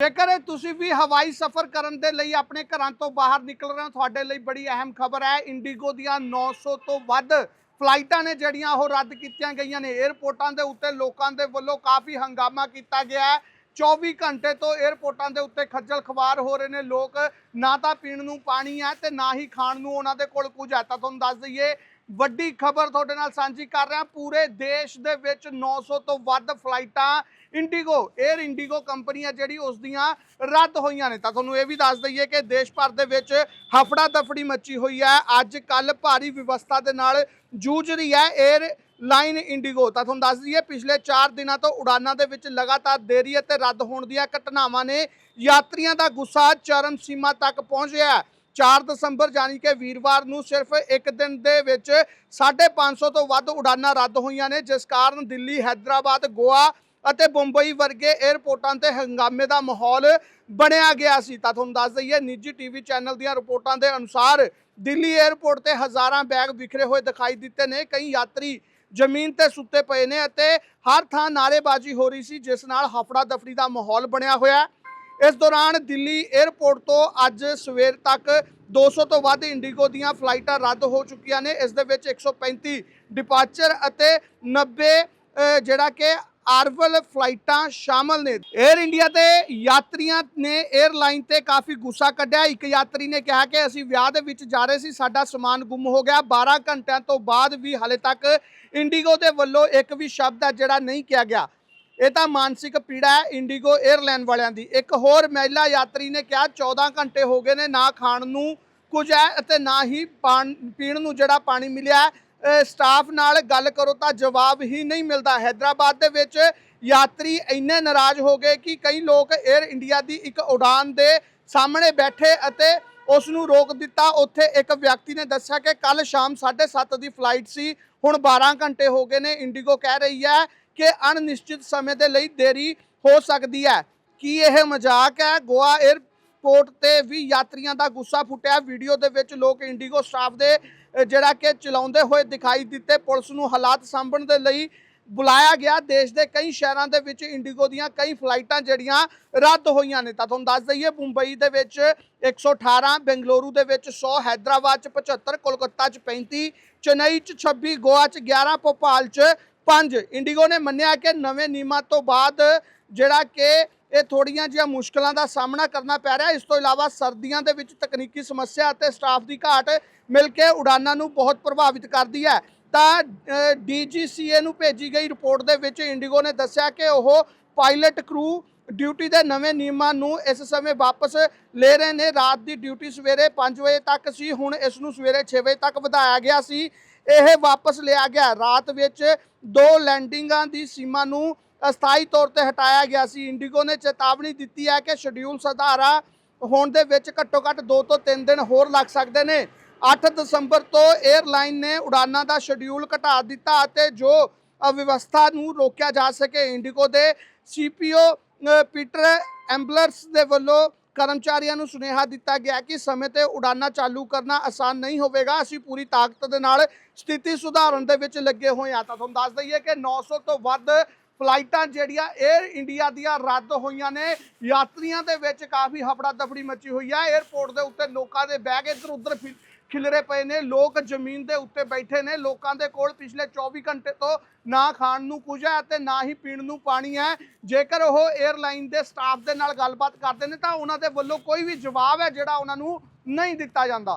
ਜੇਕਰ ਤੁਸੀਂ ਵੀ ਹਵਾਈ ਸਫ਼ਰ ਕਰਨ ਦੇ ਲਈ ਆਪਣੇ ਘਰਾਂ ਤੋਂ ਬਾਹਰ ਨਿਕਲ ਰਹੇ ਹੋ, ਤੁਹਾਡੇ ਲਈ ਬੜੀ ਅਹਿਮ ਖਬਰ ਹੈ। ਇੰਡੀਗੋ ਦੀਆਂ 900 ਤੋਂ ਵੱਧ ਫਲਾਈਟਾਂ ਨੇ ਜਿਹੜੀਆਂ ਉਹ ਰੱਦ ਕੀਤੀਆਂ ਗਈਆਂ ਨੇ। 에ਅਰਪੋਰਟਾਂ ਦੇ ਉੱਤੇ ਲੋਕਾਂ ਦੇ ਵੱਲੋਂ ਕਾਫੀ ਹੰਗਾਮਾ ਕੀਤਾ ਗਿਆ ਹੈ। 24 ਘੰਟੇ ਤੋਂ 에ਅਰਪੋਰਟਾਂ ਦੇ ਉੱਤੇ ਖੱਜਲ ਖਵਾਰ ਹੋ ਰਹੇ ਨੇ। ਲੋਕ ਨਾ ਤਾਂ ਪੀਣ ਨੂੰ ਪਾਣੀ ਹੈ ਤੇ ਨਾ ਹੀ ਖਾਣ ਨੂੰ ਉਹਨਾਂ ਦੇ ਕੋਲ ਕੁਝ ਹੈ। ਤਾਂ ਤੁਹਾਨੂੰ ਦੱਸ ਦਈਏ ਵੱਡੀ ਖਬਰ ਤੁਹਾਡੇ ਨਾਲ ਸਾਂਝੀ ਕਰ ਰਿਹਾ। ਪੂਰੇ ਦੇਸ਼ ਦੇ ਵਿੱਚ 900 ਤੋਂ ਵੱਧ ਫਲਾਈਟਾਂ ਇੰਡੀਗੋ 에ਅਰ ਇੰਡੀਗੋ ਕੰਪਨੀ ਹੈ ਜਿਹੜੀ ਉਸ ਦੀਆਂ ਰੱਦ ਹੋਈਆਂ ਨੇ। ਤਾਂ ਤੁਹਾਨੂੰ ਇਹ ਵੀ ਦੱਸ ਦਈਏ ਕਿ ਦੇਸ਼ ਭਰ ਦੇ ਵਿੱਚ ਹਫੜਾ ਦਫੜੀ ਮੱਚੀ ਹੋਈ ਹੈ। ਅੱਜ ਕੱਲ ਭਾਰੀ ਵਿਵਸਥਾ ਦੇ ਨਾਲ ਜੂਝ ਰਹੀ ਹੈ 에ਅਰ ਲਾਈਨ ਇੰਡੀਗੋ ਤਾਂ ਤੁਹਾਨੂੰ ਦੱਸ ਦਈਏ, ਪਿਛਲੇ 4 ਦਿਨਾਂ ਤੋਂ ਉਡਾਨਾਂ ਦੇ ਵਿੱਚ ਲਗਾਤਾਰ ਦੇਰੀ ਅਤੇ ਰੱਦ ਹੋਣ ਦੀਆਂ ਘਟਨਾਵਾਂ ਨੇ। ਯਾਤਰੀਆਂ ਦਾ ਗੁੱਸਾ ਚਰਮ ਸੀਮਾ ਤੱਕ ਪਹੁੰਚਿਆ ਹੈ। 4 ਦਸੰਬਰ ਜਾਨੀ ਕਿ ਵੀਰਵਾਰ ਨੂੰ ਸਿਰਫ ਇੱਕ ਦਿਨ ਦੇ ਵਿੱਚ 550 ਤੋਂ ਵੱਧ ਉਡਾਨਾਂ ਰੱਦ ਹੋਈਆਂ ਨੇ, ਜਿਸ ਕਾਰਨ ਦਿੱਲੀ, ਹੈਦਰਾਬਾਦ, ਗੋਆ ਅਤੇ ਬੰਬਈ ਵਰਗੇ 에ਅਰਪੋਰਟਾਂ ਤੇ ਹੰਗਾਮੇ ਦਾ ਮਾਹੌਲ ਬਣਿਆ ਗਿਆ ਸੀ। ਤਾਂ ਤੁਹਾਨੂੰ ਦੱਸ ਦਈਏ, ਨਿੱਜੀ ਟੀਵੀ ਚੈਨਲ ਦੀਆਂ ਰਿਪੋਰਟਾਂ ਦੇ ਅਨੁਸਾਰ ਦਿੱਲੀ 에ਅਰਪੋਰਟ ਤੇ ਹਜ਼ਾਰਾਂ ਬੈਗ ਵਿਖਰੇ ਹੋਏ ਦਿਖਾਈ ਦਿੱਤੇ ਨੇ। ਕਈ ਯਾਤਰੀ ਜ਼ਮੀਨ ਤੇ ਸੁੱਤੇ ਪਏ ਨੇ ਅਤੇ ਹਰ ਥਾਂ ਨਾਰੇਬਾਜ਼ੀ ਹੋ ਰਹੀ ਸੀ, ਜਿਸ ਨਾਲ ਹਫੜਾ ਦਫੜੀ ਦਾ ਮਾਹੌਲ ਬਣਿਆ ਹੋਇਆ। ਇਸ ਦੌਰਾਨ ਦਿੱਲੀ 에ਅਰਪੋਰਟ ਤੋਂ ਅੱਜ ਸਵੇਰ ਤੱਕ 200 ਤੋਂ ਵੱਧ ਇੰਡੀਗੋ ਦੀਆਂ ਫਲਾਈਟਾਂ ਰੱਦ ਹੋ ਚੁੱਕੀਆਂ ਨੇ। ਇਸ ਦੇ ਵਿੱਚ 135 ਡਿਪਾਰਚਰ ਅਤੇ 90 ਜਿਹੜਾ ਕਿ ਆਰਵਲ ਫਲਾਈਟਾਂ ਸ਼ਾਮਲ ਨੇ। 에ਅਰ ਇੰਡੀਆ ਤੇ ਯਾਤਰੀਆਂ ਨੇ 에ਅਰਲਾਈਨ ਤੇ ਕਾਫੀ ਗੁੱਸਾ ਕੱਢਿਆ। ਇੱਕ ਯਾਤਰੀ ਨੇ ਕਿਹਾ ਕਿ ਅਸੀਂ ਵਿਆਹ ਦੇ ਵਿੱਚ ਜਾ ਰਹੇ ਸੀ, ਸਾਡਾ ਸਮਾਨ ਗੁੰਮ ਹੋ ਗਿਆ। 12 ਘੰਟਿਆਂ ਤੋਂ ਬਾਅਦ ਵੀ ਹਾਲੇ ਤੱਕ ਇੰਡੀਗੋ ਦੇ ਵੱਲੋਂ ਇੱਕ ਵੀ ਸ਼ਬਦ ਹੈ ਜਿਹੜਾ ਨਹੀਂ ਕਿਹਾ ਗਿਆ। ਇਹ ਤਾਂ ਮਾਨਸਿਕ ਪੀੜਾ ਹੈ, ਇੰਡੀਗੋ 에ਅਰਲਾਈਨ ਵਾਲਿਆਂ ਦੀ। ਇੱਕ ਹੋਰ ਮਹਿਲਾ ਯਾਤਰੀ ਨੇ ਕਿਹਾ 14 ਘੰਟੇ ਹੋ ਗਏ ਨੇ, ਨਾ ਖਾਣ ਨੂੰ ਕੁਝ ਹੈ ਅਤੇ ਨਾ ਹੀ ਪਾਣ- ਪੀਣ ਨੂੰ ਜਿਹੜਾ ਪਾਣੀ ਮਿਲਿਆ ਸਟਾਫ ਨਾਲ ਗੱਲ ਕਰੋ ਤਾਂ ਜਵਾਬ ਹੀ ਨਹੀਂ ਮਿਲਦਾ। ਹੈਦਰਾਬਾਦ ਦੇ ਵਿੱਚ ਯਾਤਰੀ ਇੰਨੇ ਨਾਰਾਜ਼ ਹੋ ਗਏ ਕਿ ਕਈ ਲੋਕ 에ਅਰ ਇੰਡੀਆ ਦੀ ਇੱਕ ਉਡਾਨ ਦੇ ਸਾਹਮਣੇ ਬੈਠੇ ਅਤੇ ਉਸ ਨੂੰ ਰੋਕ ਦਿੱਤਾ। ਉੱਥੇ ਇੱਕ ਵਿਅਕਤੀ ਨੇ ਦੱਸਿਆ ਕਿ ਕੱਲ ਸ਼ਾਮ 7:30 ਦੀ ਫਲਾਈਟ ਸੀ। ਹੁਣ 12 ਘੰਟੇ ਹੋ ਗਏ ਨੇ, ਇੰਡੀਗੋ ਕਹਿ ਰਹੀ ਹੈ ਕਿ ਅਣਨਿਸ਼ਚਿਤ ਸਮੇਂ ਦੇ ਲਈ ਦੇਰੀ ਹੋ ਸਕਦੀ ਹੈ। ਕੀ ਇਹ ਮਜ਼ਾਕ ਹੈ? ਗੋਆ 에ਅਰਪੋਰਟ ਤੇ ਵੀ ਯਾਤਰੀਆਂ ਦਾ ਗੁੱਸਾ ਫੁੱਟਿਆ। ਵੀਡੀਓ ਦੇ ਵਿੱਚ ਲੋਕ ਇੰਡੀਗੋ ਸਟਾਫ ਦੇ ਜਿਹੜਾ ਕਿ ਚਲਾਉਂਦੇ ਹੋਏ ਦਿਖਾਈ ਦਿੱਤੇ। ਪੁਲਿਸ ਨੂੰ ਹਾਲਾਤ ਸਾਂਭਣ ਦੇ ਲਈ ਬੁਲਾਇਆ ਗਿਆ। ਦੇਸ਼ ਦੇ ਕਈ ਸ਼ਹਿਰਾਂ ਦੇ ਵਿੱਚ ਇੰਡੀਗੋ ਦੀਆਂ ਕਈ ਫਲਾਈਟਾਂ ਜਿਹੜੀਆਂ ਰੱਦ ਹੋਈਆਂ ਨੇ। ਤਾਂ ਤੁਹਾਨੂੰ ਦੱਸ ਦਈਏ, ਮੁੰਬਈ ਦੇ ਵਿੱਚ 118 ਬੈਂਗਲੁਰੂ ਦੇ ਵਿੱਚ 100 ਹੈਦਰਾਬਾਦ ਚ 75 ਕੋਲਕਾਤਾ ਚ 35 ਚੇਨਈ ਚ 26 ਗੋਆ ਚ 11 ਭੋਪਾਲ ਚ 5 ਇੰਡੀਗੋ ਨੇ ਮੰਨਿਆ ਕਿ ਨਵੇਂ ਨਿਯਮਾਂ ਤੋਂ ਬਾਅਦ ਜਿਹੜਾ ਕਿ ਇਹ ਥੋੜੀਆਂ ਜਿਹੀਆਂ ਮੁਸ਼ਕਲਾਂ ਦਾ ਸਾਹਮਣਾ ਕਰਨਾ ਪੈ ਰਿਹਾ। ਇਸ ਤੋਂ ਇਲਾਵਾ ਸਰਦੀਆਂ ਦੇ ਵਿੱਚ ਤਕਨੀਕੀ ਸਮੱਸਿਆ ਅਤੇ ਸਟਾਫ ਦੀ ਘਾਟ ਮਿਲ ਕੇ ਉਡਾਨਾਂ ਨੂੰ ਬਹੁਤ ਪ੍ਰਭਾਵਿਤ ਕਰਦੀ ਹੈ। ਤਾਂ ਡੀਜੀਸੀਏ ਨੂੰ ਭੇਜੀ ਗਈ ਰਿਪੋਰਟ ਦੇ ਵਿੱਚ ਇੰਡੀਗੋ ਨੇ ਦੱਸਿਆ ਕਿ ਉਹ ਪਾਇਲਟ ਕਰੂ ਡਿਊਟੀ ਦੇ ਨਵੇਂ ਨਿਯਮਾਂ ਨੂੰ ਇਸ ਸਮੇਂ ਵਾਪਸ ਲੈ ਰਹੇ ਨੇ। ਰਾਤ ਦੀ ਡਿਊਟੀ ਸਵੇਰੇ 5 ਵਜੇ ਤੱਕ ਸੀ, ਹੁਣ ਇਸ ਨੂੰ ਸਵੇਰੇ 6 ਵਜੇ ਤੱਕ ਵਧਾਇਆ ਗਿਆ ਸੀ। ਇਹ ਵਾਪਸ ਲਿਆ ਗਿਆ। ਰਾਤ ਵਿੱਚ ਦੋ ਲੈਂਡਿੰਗਾਂ ਦੀ ਸੀਮਾ ਨੂੰ ਅਸਥਾਈ ਤੌਰ ਤੇ ਹਟਾਇਆ ਗਿਆ ਸੀ। ਇੰਡੀਗੋ ਨੇ ਚੇਤਾਵਨੀ ਦਿੱਤੀ ਹੈ ਕਿ ਸ਼ਡਿਊਲ ਸਧਾਰਾ ਹੋਣ ਦੇ ਵਿੱਚ ਘੱਟੋ ਘੱਟ 2 ਤੋਂ 3 ਦਿਨ ਹੋਰ ਲੱਗ ਸਕਦੇ ਨੇ। 8 ਦਸੰਬਰ ਤੋਂ 에ਅਰਲਾਈਨ ਨੇ ਉਡਾਨਾਂ ਦਾ ਸ਼ਡਿਊਲ ਘਟਾ ਦਿੱਤਾ ਅਤੇ ਜੋ ਵਿਵਸਥਾ ਨੂੰ ਰੋਕਿਆ ਜਾ ਸਕੇ, ਇੰਡੀਗੋ ਦੇ ਸੀਪੀਓ ਪੀਟਰ ਐਂਬਲਰਸ ਦੇ ਵੱਲੋਂ ਕਰਮਚਾਰੀਆਂ ਨੂੰ ਸੁਨੇਹਾ ਦਿੱਤਾ ਗਿਆ ਕਿ ਸਮੇਂ ਤੇ ਉਡਾਨਾਂ ਚਾਲੂ ਕਰਨਾ ਆਸਾਨ ਨਹੀਂ ਹੋਵੇਗਾ। ਅਸੀਂ ਪੂਰੀ ਤਾਕਤ ਦੇ ਨਾਲ ਸਥਿਤੀ ਸੁਧਾਰਨ ਦੇ ਵਿੱਚ ਲੱਗੇ ਹੋਏ ਆ ਤਾਂ ਤੁਹਾਨੂੰ ਦੱਸ ਦਈਏ ਕਿ 900 ਤੋਂ ਵੱਧ ਫਲਾਈਟਾਂ ਜਿਹੜੀਆਂ 에ਅਰ ਇੰਡੀਆ ਦੀਆਂ ਰੱਦ ਹੋਈਆਂ ਨੇ, ਯਾਤਰੀਆਂ ਦੇ ਵਿੱਚ ਕਾਫੀ ਹਫੜਾ ਦਫੜੀ ਮੱਚੀ ਹੋਈ ਆ। 에ਅਰਪੋਰਟ ਦੇ ਉੱਤੇ ਲੋਕਾਂ ਦੇ ਬੈਗ ਇੱਧਰ ਉੱਧਰ ਖਿਲਰੇ ਪਏ ਨੇ, ਲੋਕ ਜ਼ਮੀਨ ਦੇ ਉੱਤੇ ਬੈਠੇ ਨੇ, ਲੋਕਾਂ ਦੇ ਕੋਲ ਪਿਛਲੇ 24 ਘੰਟੇ ਤੋਂ ਨਾ ਖਾਣ ਨੂੰ ਕੁਝ ਹੈ ਤੇ ਨਾ ਹੀ ਪੀਣ ਨੂੰ ਪਾਣੀ ਹੈ। ਜੇਕਰ ਉਹ 에ਅਰਲਾਈਨ ਦੇ ਸਟਾਫ ਦੇ ਨਾਲ ਗੱਲਬਾਤ ਕਰਦੇ ਨੇ ਤਾਂ ਉਹਨਾਂ ਦੇ ਵੱਲੋਂ ਕੋਈ ਵੀ ਜਵਾਬ ਹੈ ਜਿਹੜਾ ਉਹਨਾਂ ਨੂੰ ਨਹੀਂ ਦਿੱਤਾ ਜਾਂਦਾ।